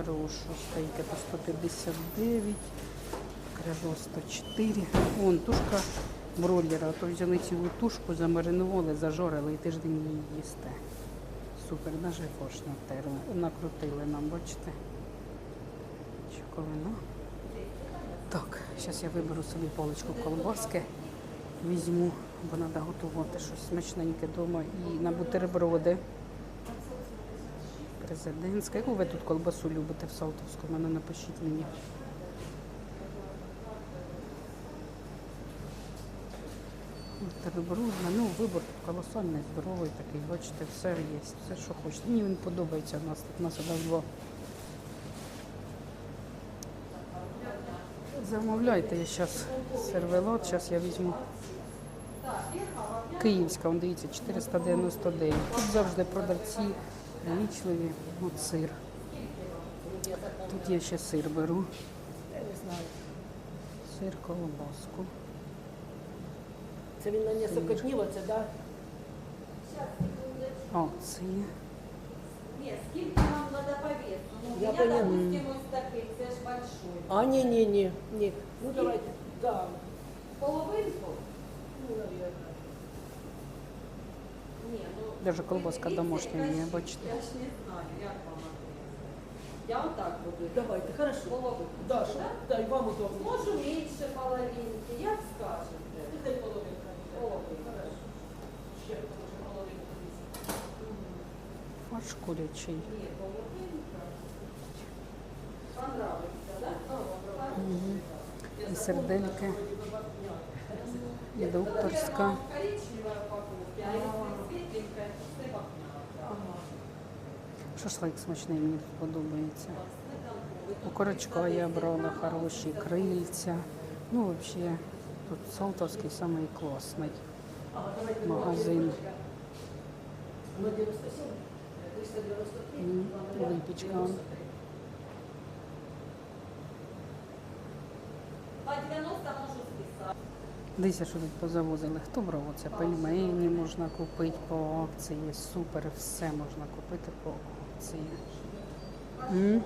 хорошу. Стейки по 159, крило 104. Вон тушка бройлера. То взяли цілу тушку, замаринували, зажорили і тиждень її їсте. Супер, навіть форш натерли. Накрутили нам, бачите? Чоковина. Так, зараз я виберу собі поличку колбаски, візьму, бо треба готувати щось смачненьке вдома і на бутерброди. Президентська. Яку ви тут колбасу любите в Салтовську? Мене напишіть мені. Бутерброд, ну вибор тут колосальний, здоровий такий, бачите, все є, все, що хочете. Мені він подобається у нас тут, нас одна. Замовляйте, я зараз сервелот, зараз я візьму. Київська, он дивіться, 499. Тут завжди продавці вічливі. От сир. Тут я ще сир беру. Я. Сир колобаску. Це він на несколько днів оце, да? О, це є. Нет, скільки нам надо по весу? Ну, Я поняла. допустим, ось такий, це ж большой. А, ні, ні, ні, ні. Ну давайте, да. Половинку? Ну, наверное. Ні, ну... Даже колбаска ви домашня дивіться, є, кажіть, бачите. Я ж не знаю, як вам. Я отак буду. Давайте, хорошо. Половинку. Да, що? Да, і вам удобно. Можу менше половинки, як скажете. Нехай половинка. Половинка. Ще може половинку візьмемо. Фарш курячий. Ні, половинка. Понравиться, да? І сердельки. І докторська. Шашлик смачний, мені подобається. У Корочка я брала хороші крильця. Ну, взагалі, тут Салтовський самий класний магазин. На 97, 393. М, Випічка. По 90 можу списати. Дивіться, що тут позавозили. Хто брав оце? Пельмені можна купити по акції. Супер, все можна купити по акції. 嗯。